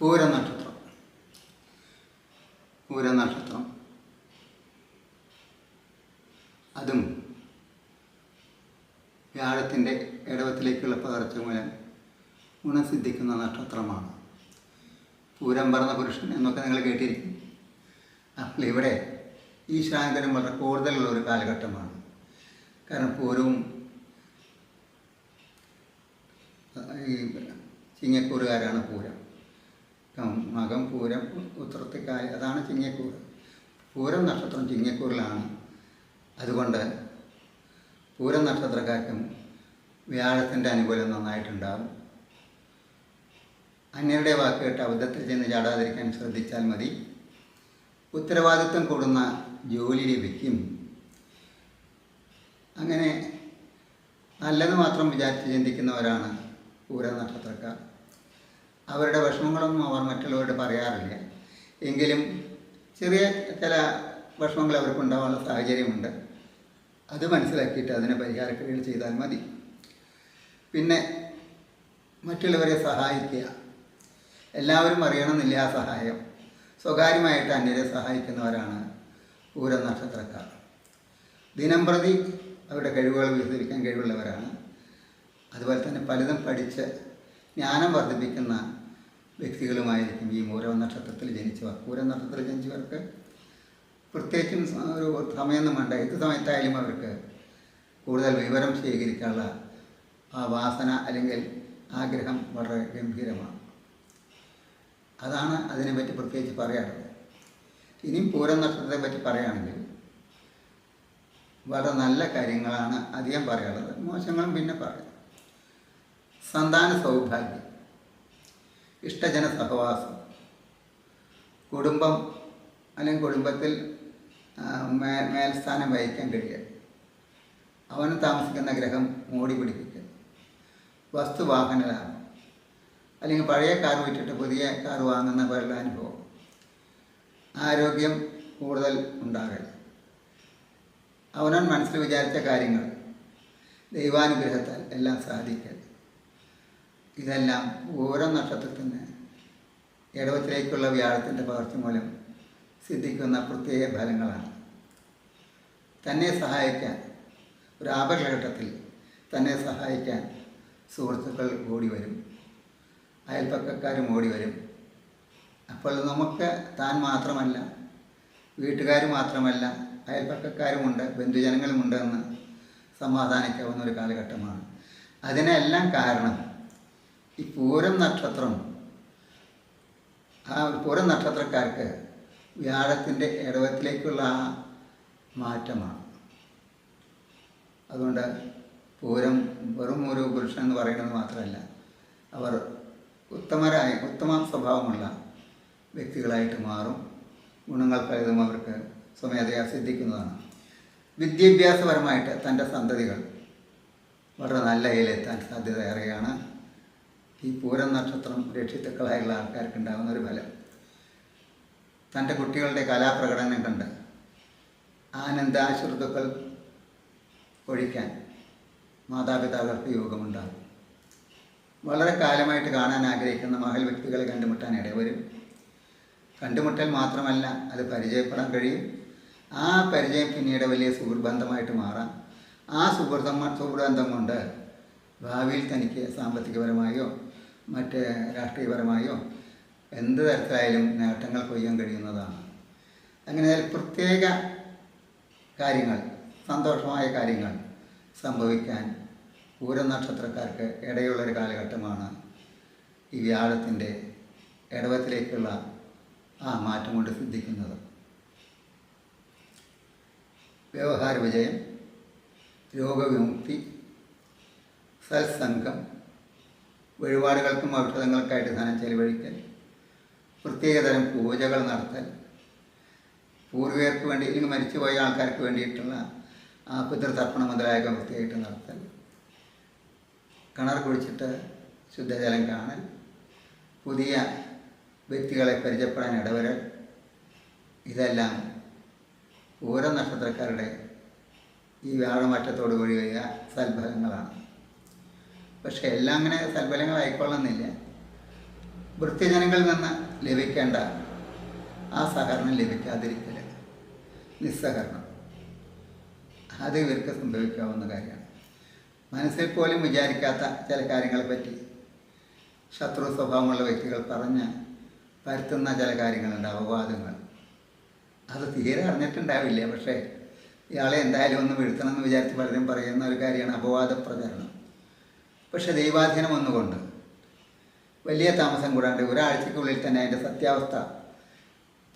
പൂര നക്ഷത്രം. പൂര നക്ഷത്രം. അതും വ്യാഴത്തിന്റെ ഇടവത്തിലേക്കുള്ള പകർച്ച മൂലം ഗുണസിദ്ധിക്കുന്ന നക്ഷത്രമാണ്. പൂരം പറഞ്ഞ പുരുഷൻ എന്നൊക്കെ നിങ്ങൾ കേട്ടിരിക്കും. അപ്പോൾ ഇവിടെ ഈ ശാന്തനം വളരെ കൂടുതലുള്ള ഒരു കാലഘട്ടമാണ്. കാരണം പൂരവും ഈ ചിങ്ങക്കൂറുകാരാണ് പൂരം. മകം പൂരം ഉത്രത്തിക്കായ അതാണ് ചിങ്ങക്കൂർ പൂരം നക്ഷത്രം ചിങ്ങക്കൂറിലാണ്. അതുകൊണ്ട് പൂരം നക്ഷത്രക്കാർക്കും വ്യാഴത്തിന്റെ അനുകൂലം നന്നായിട്ടുണ്ടാകും അന്യരുടെ വാക്ക് കേട്ട് അബദ്ധത്തിൽ ചെന്ന് ചാടാതിരിക്കാൻ ശ്രദ്ധിച്ചാൽ മതി. ഉത്തരവാദിത്വം കൂടുന്ന ജോലി ലഭിക്കും. അങ്ങനെ നല്ലത് മാത്രം വിചാരിച്ച് ചിന്തിക്കുന്നവരാണ് പൂരം നക്ഷത്രക്കാർ. അവരുടെ വിഷമങ്ങളൊന്നും അവർ മറ്റുള്ളവരോട് പറയാറില്ല. എങ്കിലും ചെറിയ ചില വിഷമങ്ങൾ അവർക്കുണ്ടാവാനുള്ള സാഹചര്യമുണ്ട്. അത് മനസ്സിലാക്കിയിട്ട് അതിനെ പരിഹാരക്രിയകൾ ചെയ്താൽ മതി. പിന്നെ മറ്റുള്ളവരെ സഹായിക്കുക. എല്ലാവരും അറിയണമെന്നില്ല ആ സഹായം. സ്വകാര്യമായിട്ട് അന്യരെ സഹായിക്കുന്നവരാണ് പൂര നക്ഷത്രക്കാർ. ദിനം പ്രതി അവരുടെ കഴിവുകൾ വികസിപ്പിക്കാൻ കഴിവുള്ളവരാണ്. അതുപോലെ തന്നെ പലതും പഠിച്ച് ജ്ഞാനം വർദ്ധിപ്പിക്കുന്ന വ്യക്തികളുമായിരിക്കും ഈ മൂരവ നക്ഷത്രത്തിൽ ജനിച്ചവർ. പൂരം നക്ഷത്രത്തിൽ ജനിച്ചവർക്ക് പ്രത്യേകിച്ചും ഒരു സമയമൊന്നും വേണ്ട. ഏത് സമയത്തായാലും അവർക്ക് കൂടുതൽ വിവരം ശേഖരിക്കാനുള്ള ആ വാസന അല്ലെങ്കിൽ ആഗ്രഹം വളരെ ഗംഭീരമാണ്. അതാണ് അതിനെപ്പറ്റി പ്രത്യേകിച്ച് പറയാറുള്ളത് ഇനിയും പൂരം നക്ഷത്രത്തെ പറ്റി പറയുകയാണെങ്കിൽ വളരെ നല്ല കാര്യങ്ങളാണ് അധികം പറയാനുള്ളത്. മോശങ്ങളും പിന്നെ പറയാം. സന്താന സൗഭാഗ്യം. ഇഷ്ടജന സഹവാസം കുടുംബം അല്ലെങ്കിൽ കുടുംബത്തിൽ മേ മേൽസ്ഥാനം വഹിക്കാൻ കഴിയുക അവൻ താമസിക്കുന്ന ഗ്രഹം മൂടി പിടിപ്പിക്കുക. വസ്തുവാഹനലാണ് അല്ലെങ്കിൽ പഴയ കാർ വിറ്റിട്ട് പുതിയ കാർ വാങ്ങുന്ന പോലുള്ള അനുഭവം. ആരോഗ്യം കൂടുതൽ ഉണ്ടാകൽ അവനവൻ മനസ്സിൽ വിചാരിച്ച കാര്യങ്ങൾ ദൈവാനുഗ്രഹത്താൽ എല്ലാം സാധിക്കൽ ഇതെല്ലാം ഓരോ നക്ഷത്രത്തിന് ഇടവത്തിലേക്കുള്ള വ്യാഴത്തിന്റെ പകർച്ച മൂലം സിദ്ധിക്കുന്ന പ്രത്യേക ഫലങ്ങളാണ്. തന്നെ സഹായിക്കാൻ ഒരു ആപകഘട്ടത്തിൽ തന്നെ സഹായിക്കാൻ സുഹൃത്തുക്കൾ ഓടി വരും. അയൽപ്പക്കക്കാരും ഓടി വരും. അപ്പോൾ നമുക്ക് താൻ മാത്രമല്ല വീട്ടുകാർ മാത്രമല്ല അയൽപ്പക്കക്കാരുമുണ്ട് ബന്ധുജനങ്ങളുമുണ്ട് എന്ന് സമാധാനിക്കാവുന്ന ഒരു കാലഘട്ടമാണ്. അതിനെല്ലാം കാരണം ഈ പൂരം നക്ഷത്രം ആ പൂരം നക്ഷത്രക്കാർക്ക് വ്യാഴത്തിന്റെ ഇടവത്തിലേക്കുള്ള ആ മാറ്റമാണ്. അതുകൊണ്ട് പൂരം വെറും ഒരു പുരുഷൻ എന്ന് പറയുന്നത് മാത്രമല്ല അവർ ഉത്തമരായ ഉത്തമ സ്വഭാവമുള്ള വ്യക്തികളായിട്ട് മാറും. ഗുണങ്ങൾ പലതും അവർക്ക് സ്വമേധയാ സിദ്ധിക്കുന്നതാണ്. വിദ്യാഭ്യാസപരമായിട്ട് തന്റെ സന്തതികൾ വളരെ നല്ല ഇലയെത്താൻ സാധ്യത ഏറെയാണ്. ഈ പൂരം നക്ഷത്രം രക്ഷിതാക്കളായുള്ള ആൾക്കാർക്ക് ഉണ്ടാകുന്ന ഒരു ഫലം. തന്റെ കുട്ടികളുടെ കലാപ്രകടനം കണ്ട് ആനന്ദാശ്രുതുക്കൾ ഒഴിക്കാൻ മാതാപിതാക്കൾക്ക് യോഗമുണ്ടാകും. വളരെ കാലമായിട്ട് കാണാൻ ആഗ്രഹിക്കുന്ന മഹൽ വ്യക്തികളെ കണ്ടുമുട്ടാൻ ഇടവരും കണ്ടുമുട്ടൽ മാത്രമല്ല അത് പരിചയപ്പെടാൻ കഴിയും. ആ പരിചയം പിന്നീട് വലിയ സുഹൃബന്ധമായിട്ട് മാറാം. ആ സുഹൃത്തം സുഹൃബന്ധം കൊണ്ട് ഭാവിയിൽ തനിക്ക് സാമ്പത്തികപരമായോ മറ്റ് രാഷ്ട്രീയപരമായോ? എന്ത് തരത്തിലായാലും നേട്ടങ്ങൾ കൊയ്യാൻ കഴിയുന്നതാണ്. അങ്ങനെ പ്രത്യേക കാര്യങ്ങൾ സന്തോഷമായ കാര്യങ്ങൾ സംഭവിക്കാൻ പൂരം നക്ഷത്രക്കാർക്ക് ഇടയുള്ളൊരു കാലഘട്ടമാണ് ഈ വ്യാഴത്തിന്റെ ഇടവത്തിലേക്കുള്ള ആ മാറ്റം കൊണ്ട് സിദ്ധിക്കുന്നത്. വ്യവഹാര വിജയം രോഗവിമുക്തി സത്സംഗം വഴിപാടുകൾക്കും ഔഷധങ്ങൾക്കായിട്ട് ധനം ചെലവഴിക്കൽ പ്രത്യേകതരം പൂജകൾ നടത്തൽ പൂർവികർക്ക് വേണ്ടി അല്ലെങ്കിൽ മരിച്ചുപോയ ആൾക്കാർക്ക് വേണ്ടിയിട്ടുള്ള ആ പിതൃതർപ്പണം മുതലായ വൃത്തിയായിട്ട് നടത്തൽ കിണർ കുഴിച്ചിട്ട് ശുദ്ധജലം കാണൽ പുതിയ വ്യക്തികളെ പരിചയപ്പെടാൻ ഇടവരൽ ഇതെല്ലാം ഓരോ നക്ഷത്രക്കാരുടെ ഈ വ്യാഴമാറ്റത്തോട് കൂടി വരിക സൽഫലങ്ങളാണ്. പക്ഷെ എല്ലാം അങ്ങനെ സൽഫലങ്ങളായിക്കൊള്ളുന്നില്ല. വൃത്തിജനങ്ങളിൽ നിന്ന് ലഭിക്കേണ്ട ആ സഹകരണം ലഭിക്കാതിരിക്കൽ നിസ്സഹകരണം. അത് ഇവർക്ക് സംഭവിക്കാവുന്ന കാര്യമാണ്. മനസ്സിൽ പോലും വിചാരിക്കാത്ത ചില കാര്യങ്ങളെപ്പറ്റി ശത്രു സ്വഭാവമുള്ള വ്യക്തികൾ പറഞ്ഞ് പരത്തുന്ന ചില കാര്യങ്ങളുണ്ട് അപവാദങ്ങൾ. അത് തീരെ അറിഞ്ഞിട്ടുണ്ടാവില്ല. പക്ഷേ ഇയാളെ എന്തായാലും ഒന്ന് വീഴ്ത്തണം എന്ന് വിചാരിച്ച് പലരും പറയുന്ന ഒരു കാര്യമാണ് അപവാദ പ്രചരണം പക്ഷെ ദൈവാധീനം ഒന്നുകൊണ്ട് വലിയ താമസം കൂടാണ്ട് ഒരാഴ്ചക്കുള്ളിൽ തന്നെ അതിന്റെ സത്യാവസ്ഥ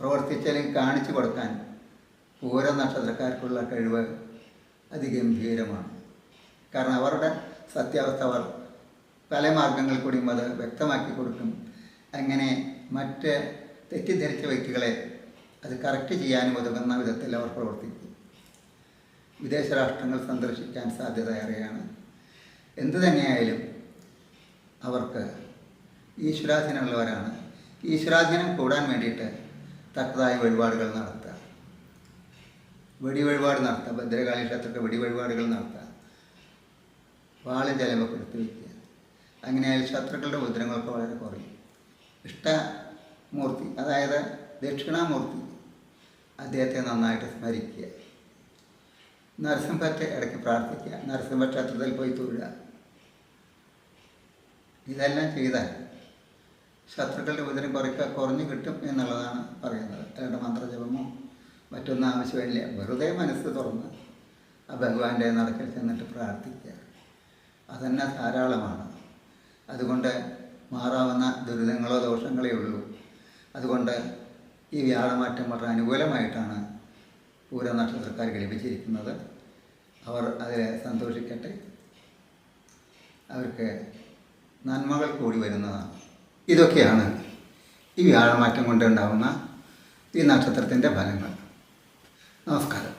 പ്രവർത്തിച്ചാലും കാണിച്ചു കൊടുക്കാൻ ഓരോ നക്ഷത്രക്കാർക്കുള്ള കഴിവ് അതിഗംഭീരമാണ്. കാരണം അവരുടെ സത്യാവസ്ഥ അവർ പല മാർഗങ്ങൾ കൂടിയും അത് വ്യക്തമാക്കി കൊടുക്കും. അങ്ങനെ മറ്റ് തെറ്റിദ്ധരിച്ച വ്യക്തികളെ അത് കറക്റ്റ് ചെയ്യാനും ഉതകുന്ന വിധത്തിൽ അവർ പ്രവർത്തിക്കും. വിദേശ രാഷ്ട്രങ്ങൾ സന്ദർശിക്കാൻ സാധ്യത ഏറെയാണ്. എന്തു തന്നെയായാലും അവർക്ക് ഈശ്വരാധീനമുള്ളവരാണ്. ഈശ്വരാധീനം കൂടാൻ വേണ്ടിയിട്ട് തക്കതായ വഴിപാടുകൾ നടത്തുക. വെടി വഴിപാട് നടത്തുക. ഭദ്രകാളി ക്ഷേത്രത്തിൽ വെടി വഴിപാടുകൾ നടത്തുക. വാൾ ജലമപ്പെടുത്തി വയ്ക്കുക അങ്ങനെയായാലും ശത്രുക്കളുടെ ഉദ്രങ്ങളൊക്കെ വളരെ കുറയും. ഇഷ്ടമൂർത്തി അതായത് ദക്ഷിണാമൂർത്തി അദ്ദേഹത്തെ നന്നായിട്ട് സ്മരിക്കുക. നരസിംഹത്തെ ഇടയ്ക്ക് പ്രാർത്ഥിക്കുക. നരസിംഹ ക്ഷേത്രത്തിൽ പോയി തൊഴുക. ഇതെല്ലാം ചെയ്താൽ ശത്രുക്കളുടെ ഉപദ്രം കുറയ്ക്കുക കുറഞ്ഞു കിട്ടും എന്നുള്ളതാണ് പറയുന്നത്. അയാളുടെ മന്ത്രജപമോ മറ്റൊന്നും ആവശ്യമില്ല. വെറുതെ മനസ്സ് തുറന്ന് ആ ഭഗവാന്റെ നടക്കിൽ ചെന്നിട്ട് പ്രാർത്ഥിക്കുക. അതന്നെ ധാരാളമാണ്. അതുകൊണ്ട് മാറാവുന്ന ദുരിതങ്ങളോ ദോഷങ്ങളേ ഉള്ളൂ. അതുകൊണ്ട് ഈ വ്യാഴമാറ്റം വളരെ അനുകൂലമായിട്ടാണ് പൂര നക്ഷത്രക്കാർക്ക് ലഭിച്ചിരിക്കുന്നത് അവർ അതിൽ സന്തോഷിക്കട്ടെ. അവർക്ക് നന്മകൾ കൂടി വരുന്നതാണ്. ഇതൊക്കെയാണ് ഈ വ്യാഴമാറ്റം കൊണ്ടുണ്ടാവുന്ന ഈ നക്ഷത്രത്തിന്റെ ഫലങ്ങൾ. നമസ്കാരം.